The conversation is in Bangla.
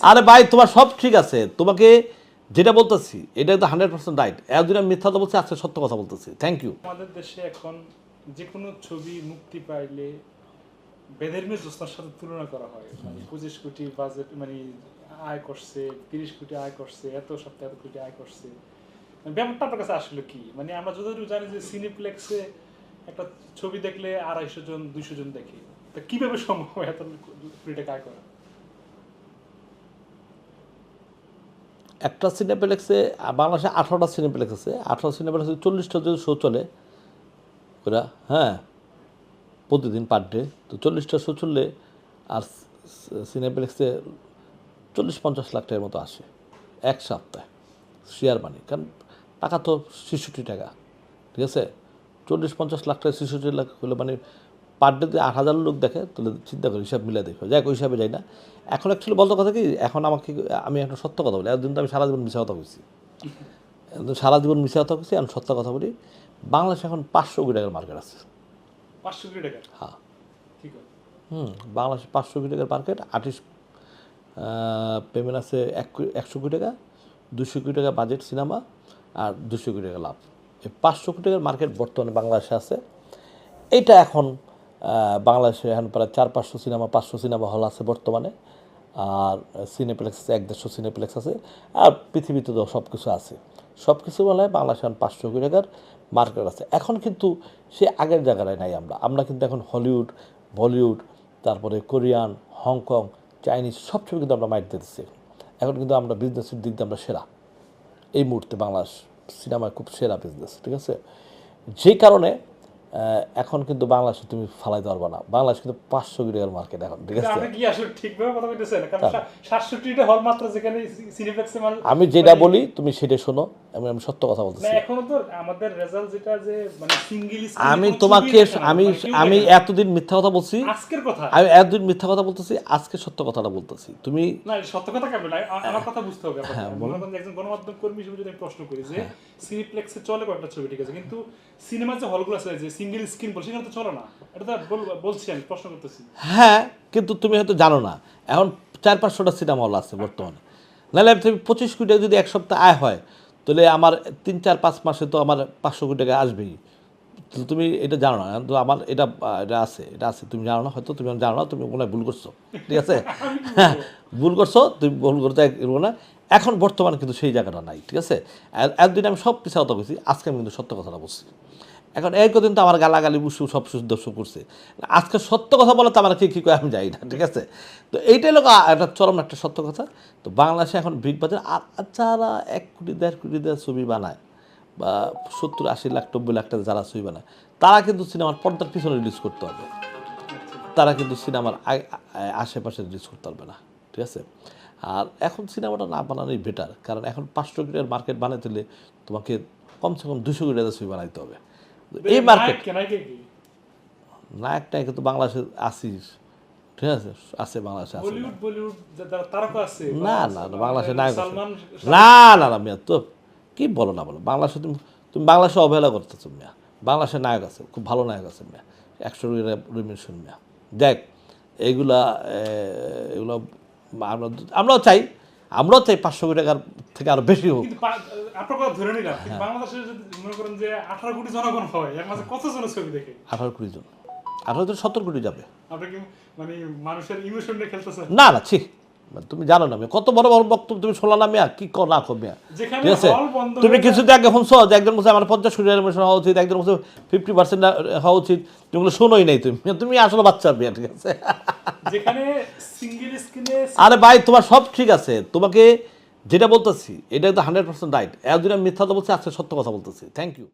আরে ভাই, তোমার সব ঠিক আছে। তোমাকে যেটা বলতেছি এটা তো হান্ড্রেড পার্সেন্ট রাইট আমি মিথ্যা কথা বলছি, আজকে সত্য কথা বলতেছি। থ্যাংক ইউ আমাদের দেশে এখন যে কোনো ছবি মুক্তি পাইলে বেদের জোস্নার সাথে তুলনা করা হয়। মানে পঁচিশ কোটি বাজেট মানে আয় করছে, তিরিশ কোটি আয় করছে, এত সপ্তাহে এত কোটি আয় করছে। মানে ব্যাপারটা আপনার কাছে আসলে কি? মানে আমরা যতটুকু জানি যে সিনেপ্লেক্সে একটা ছবি দেখলে আড়াইশো জন, দুইশো জন দেখে। তা কীভাবে সম্ভব এত কোটি আয় করা? একটা সিনেপ্লেক্সে বাংলাদেশে আঠারোটা সিনেপ্লেক্স আছে। আঠারো সিনেপ্লেক্সে চল্লিশটা যদি শো চলে, ওরা হ্যাঁ প্রতিদিন পার ডে তো চল্লিশটা শো চললে আর সিনেপ্লেক্সে চল্লিশ পঞ্চাশ লাখ টাকার মতো আসে, এক সপ্তাহে শেয়ার মানি কারণ টাকা তো ছেষট্টি টাকা, ঠিক আছে? চল্লিশ পঞ্চাশ লাখ টাকা ছেষট্টি লাখ হলে মানে পার ডে আট হাজার লোক দেখে তাহলে চিন্তা করি হিসাব মিলে দেখো যাই ওই হিসাবে যাই না। এখন অ্যাকচুয়ালি বলতো কথা কি এখন আমাকে আমি একটা সত্য কথা বলি একদিন তো আমি সারা জীবন মিশা কথা বলছি একদম সারা জীবন মিশা কথা বলছি আমি সত্য কথা বলি। বাংলাদেশে এখন পাঁচশো কোটি টাকার মার্কেট আছে। পাঁচশো কোটি টাকা হ্যাঁ। হুম বাংলাদেশে পাঁচশো কোটি টাকার মার্কেট আর্টিস্ট পেমেন্ট আছে এক একশো কোটি টাকা দুশো কোটি টাকা বাজেট সিনেমা আর দুশো কোটি টাকা লাভ। এই পাঁচশো কোটি টাকার মার্কেট বর্তমানে বাংলাদেশে আছে। এইটা এখন বাংলাদেশে এখন প্রায় চার পাঁচশো সিনেমা পাঁচশো সিনেমা হল আছে বর্তমানে। আর সিনেপ্লেক্স আছে এক দেড়শো সিনেপ্লেক্স আছে। আর পৃথিবীতে তো সব কিছু আছে। সব কিছু বলে বাংলাদেশে এখন পাঁচশো কোটি টাকার মার্কেট আছে। এখন কিন্তু সে আগের জায়গায় নাই আমরা। আমরা কিন্তু এখন হলিউড বলিউড তারপরে কোরিয়ান হংকং চাইনিজ সব ছবি কিন্তু আমরা মাইট দিতেছি এখন। কিন্তু আমরা বিজনেসের দিক দিয়ে আমরা সেরা। এই মুহূর্তে বাংলাদেশ সিনেমায় খুব সেরা বিজনেস ঠিক আছে? যে কারণে এখন কিন্তু বাংলাদেশে তুমি ফালাই পারবে না। বাংলাদেশ কিন্তু পাঁচশো কোটি টাকার মার্কেট এখন ঠিক আছে? মানে আমি যেটা বলি তুমি সেটা শোনো। আমি আমি সত্য কথা বলতেছি। মানে সিঙ্গেল আমি তোমাকে আমি আমি এতদিন মিথ্যা কথা বলছি। আজকের কথা? আমি এতদিন মিথ্যা কথা বলতেছি আজকে সত্য কথাটা বলতেছি। তুমি না সত্য কথা কেমন? না আমার কথা বুঝতে হবে হ্যাঁ, একজন গণমাধ্যম কর্মী হিসেবে যদি আমি প্রশ্ন করি যে সিনেপ্লেক্সে চলে কয়েকটা ছবি ঠিক আছে? কিন্তু সিনেমার যে হলগুলো আছে যে সিঙ্গেল স্ক্রিন বল সেখানে তো চলে না। এটা তো বলছি আমি প্রশ্ন করতেছি। হ্যাঁ কিন্তু তুমি হয়তো জানো না। এখন চার পাঁচশোটা সিনেমা হল আছে বর্তমানে। নাহলে পঁচিশ কোটি যদি এক সপ্তাহ আয় হয় তাহলে আমার তিন চার পাঁচ মাসে তো আমার পাঁচশো কোটি টাকা আসবেই। তুমি এটা জানো না তো আমার এটা এটা আছে এটা আছে। তুমি জানো না হয়তো তুমি জানো না তুমি মনে ভুল করছ ঠিক আছে? হ্যাঁ, ভুল করছ তুমি ভুল করতে এরকম না। এখন বর্তমানে কিন্তু সেই জায়গাটা নাই ঠিক আছে? একদিন আমি সব পিছা কথা বলছি আজকে আমি কিন্তু সত্য কথাটা বলছি। এখন এই কদিন তো আমার গালাগালি বুসু সব দর্শক করছে। আজকে সত্য কথা বলে তো আমার কি কী করে আমি যাই না, ঠিক আছে? তো এইটাই লোক একটা চরম একটা সত্য কথা। তো বাংলাদেশে এখন বিগ বাজার, আর যারা এক কোটি, দেড় কোটি দেড় ছবি বানায়, বা সত্তর, আশি লাখ, নব্বই লাখ টাকা যারা ছবি বানায়, তারা কিন্তু সিনেমার পর্দার পিছনে রিলিজ করতে হবে তারা কিন্তু সিনেমার আশেপাশে রিলিজ করতে পারবে না, ঠিক আছে? আর এখন সিনেমাটা না বানানোই বেটার কারণ এখন পাঁচশো কোটির মার্কেট বানাইতে হলে তোমাকে কমসে কম দুশো কোটি টাকা ছবি বানাইতে হবে। এই মার্কেট নায়ক নায়িকা তো বাংলাদেশে আসিস ঠিক আছে? আছে বাংলাদেশে আছে। না না না বাংলাদেশে নায়ক আছে। না না না মিয়া তো কি বলো না বলো। বাংলাদেশে তুমি তুমি বাংলাদেশে অবহেলা করতেছো মিয়া। বাংলাদেশে নায়ক আছে খুব ভালো নায়ক আছে মিয়া। একশো রিমিশন মিয়া। দেখ এইগুলা এ, এগুলো আমরা আমরাও চাই। আমরাও চাই পাঁচশো কোটি টাকার থেকে আরও বেশি হোক। আপনার কথা ধরে নিলাম হ্যাঁ। বাংলাদেশে যদি মনে করেন যে আঠারো কোটি জনগণ হয় কত জন ছবি দেখে? আঠারো কোটি জন। আঠারো থেকে সত্তর কোটি যাবে। আপনি মানে মানুষের ইমোশন নিয়ে খেলতেছেন? না না ছি। তুমি জানো না কত বড় বড় বক্তব্য তুমি শোনা না মিয়া? কি কর না কর মিয়া ঠিক আছে? তুমি কিছুদিন আগে শুনছো যে একজন বলছে আমার পঞ্চাশ কোটি অ্যানিমেশন হওয়া উচিত একজন বলছে ফিফটি পার্সেন্ট হওয়া উচিত। তুমি শোনোই নাই তুমি। তুমি আসলে বাচ্চা মেয়ে ঠিক আছে? আরে ভাই তোমার সব ঠিক আছে। তোমাকে যেটা বলতেছি এটা তো হান্ড্রেড পার্সেন্ট রাইট আমি মিথ্যা তো বলছে আজকে সত্য কথা বলতেছি। Thank you